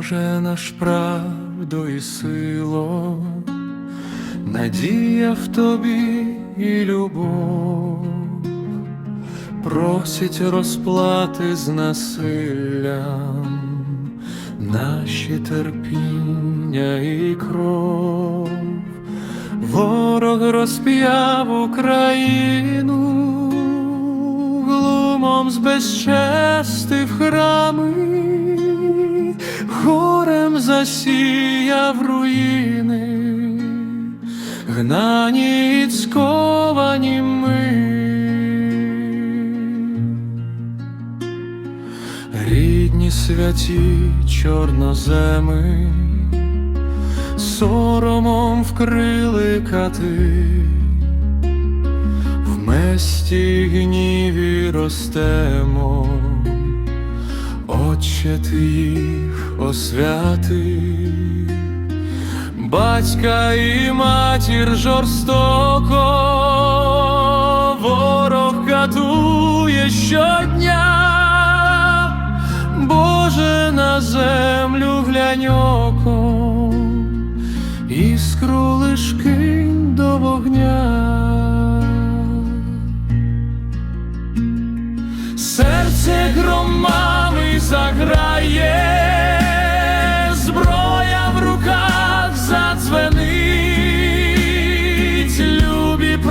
Боже наш правду і сило, надія в тобі і любов, просить розплати з насиллям, наші терпіння і кров, ворог розп'яв Україну, глумом збезчестив храми, засіяв руїни, гнані і сковані ми. Рідні святі чорноземи, соромом вкрили кати, в месті гніві ростемо, Отче ти їх освяти, батька і матір жорстоко, ворог катує щодня. Боже, на землю глянь оком, іскру лиш кинь до вогня. Серце громами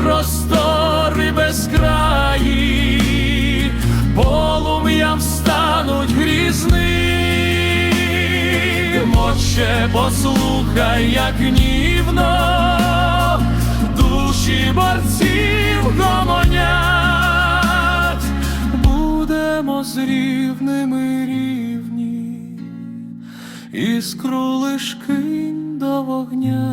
простори безкраї, полум'ям встануть грізним, Отче, послухай, як гнівно душі борців гомонять, будемо з рівними рівні, іскру лиш до вогня.